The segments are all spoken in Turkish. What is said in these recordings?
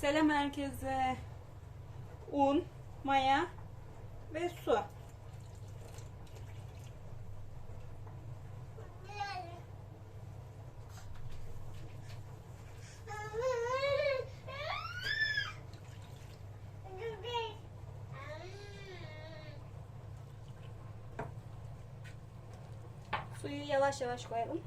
Selam herkese. Un, maya ve su. Suyu yavaş yavaş koyalım.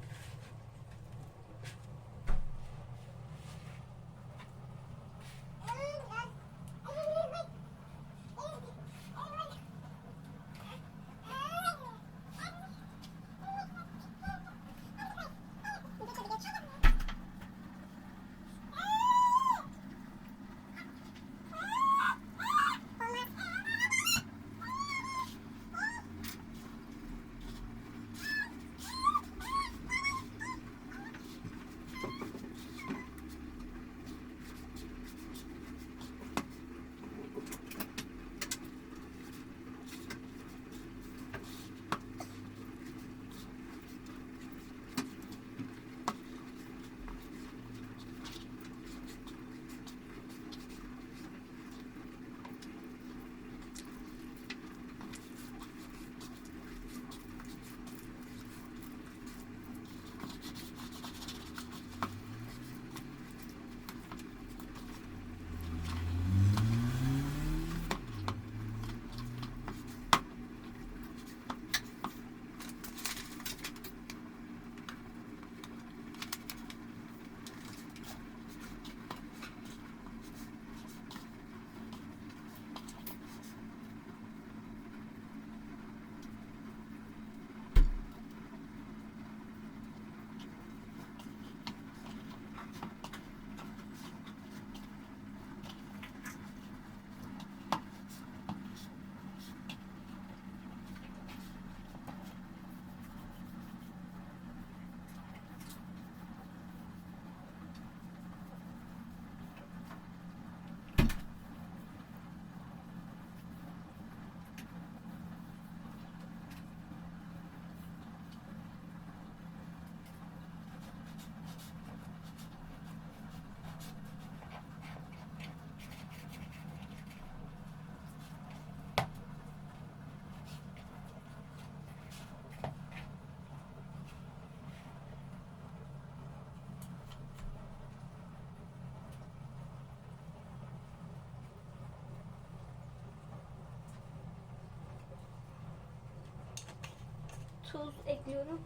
Tuz ekliyorum.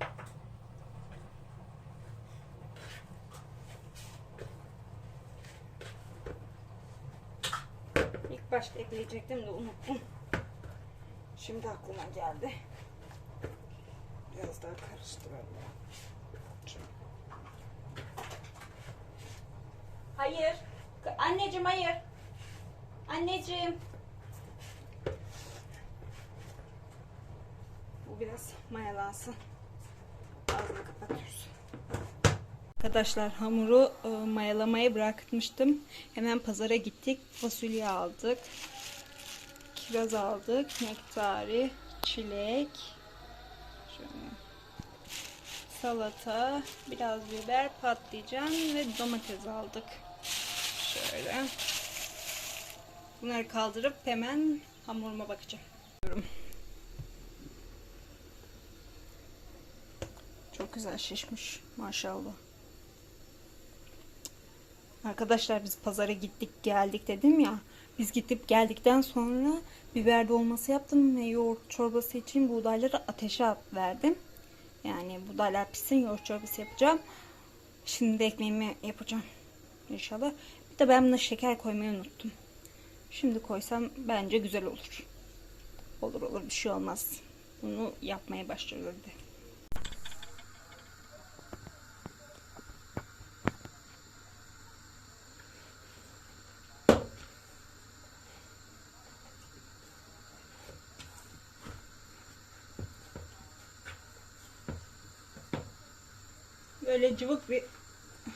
İlk başta ekleyecektim de unuttum. Şimdi aklıma geldi. Biraz daha karıştıralım. Hayır. Anneciğim hayır. Anneciğim. Biraz mayalansın. Ağzını kapatıyoruz. Arkadaşlar hamuru e, mayalamaya bırakmıştım. Hemen pazara gittik. Fasulye aldık. Kiraz aldık. Nektari, çilek. Şöyle. Salata, biraz biber, patlıcan ve domates aldık. Şöyle. Bunları kaldırıp hemen hamuruma bakacağım. Çok güzel şişmiş maşallah. Arkadaşlar biz pazara gittik geldik dedim ya. Biz gidip geldikten sonra biber dolması yaptım ve yoğurt çorbası için buğdayları ateşe verdim. Yani buğdaylar pişsin yoğurt çorbası yapacağım. Şimdi de ekmeğimi yapacağım. İnşallah. Bir de ben buna şeker koymayı unuttum. Şimdi koysam bence güzel olur. Olur olur bir şey olmaz. Bunu yapmaya başlıyoruz. Böyle cıvık bir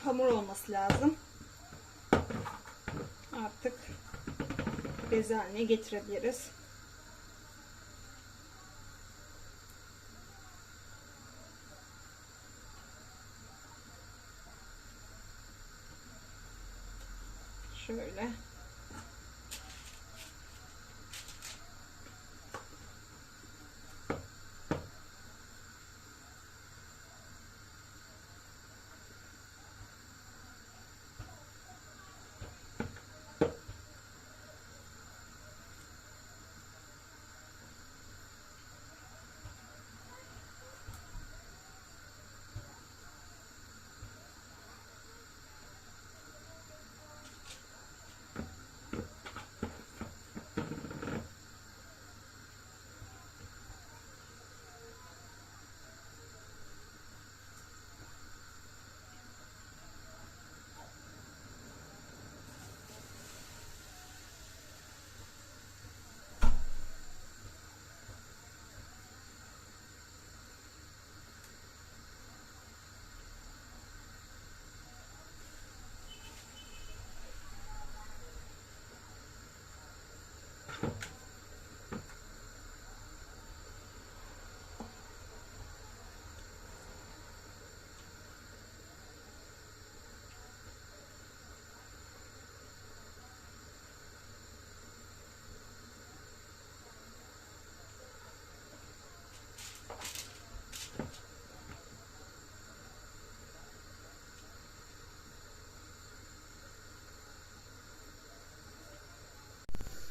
hamur olması lazım. Artık beze haline getirebiliriz. Şöyle.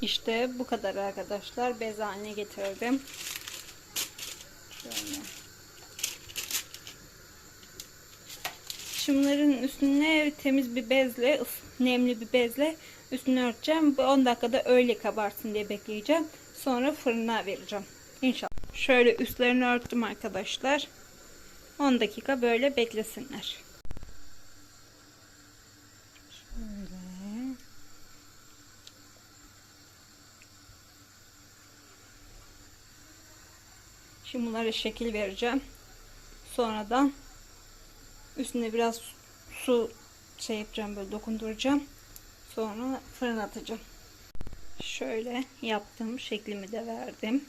İşte bu kadar arkadaşlar. Bez haline getirdim. Şöyle. Şunların üstüne temiz bir bezle, nemli bir bezle üstünü örteceğim. Bu 10 dakikada öyle kabarsın diye bekleyeceğim. Sonra fırına vereceğim. İnşallah. Şöyle üstlerini örttüm arkadaşlar. 10 dakika böyle beklesinler. Şöyle. Şimdi bunlara şekil vereceğim. Sonradan üstüne biraz su şey yapacağım böyle dokunduracağım. Sonra fırına atacağım. Şöyle yaptım. Şeklimi de verdim.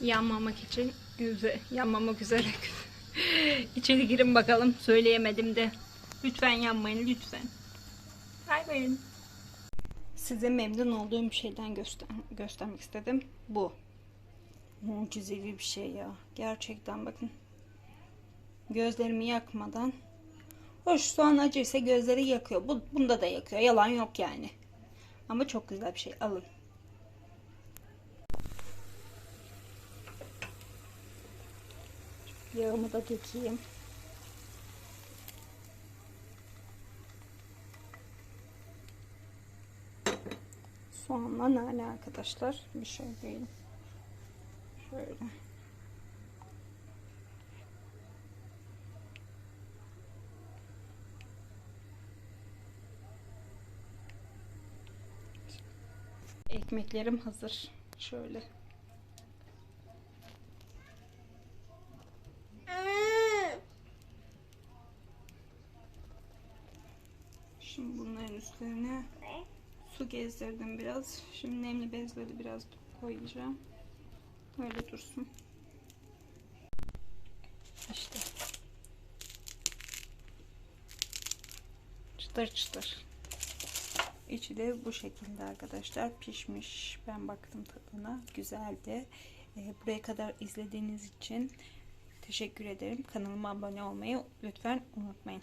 Yanmamak için üze, yanmamak üzere. İçeri girin bakalım. Söyleyemedim de. Lütfen yanmayın lütfen. Kaybedin. Size memnun olduğum şeyden göster göstermek istedim. Bu. Mucizevi bir şey ya. Gerçekten bakın. Gözlerimi yakmadan. Hoş soğan acıysa gözleri yakıyor. Bu, bunda da yakıyor. Yalan yok yani. Ama çok güzel bir şey. Alın. Yağımı da dökeyim. Soğanla nane arkadaşlar. Bir şey değil. Şöyle. Ekmeklerim hazır. Şöyle. Şimdi bunların üstlerine su gezdirdim biraz. Şimdi nemli bezleri biraz koyacağım. Öyle dursun. İşte. Çıtır çıtır. İçi de bu şekilde arkadaşlar pişmiş. Ben baktım tadına. Güzeldi. Ee, buraya kadar izlediğiniz için teşekkür ederim. Kanalıma abone olmayı lütfen unutmayın.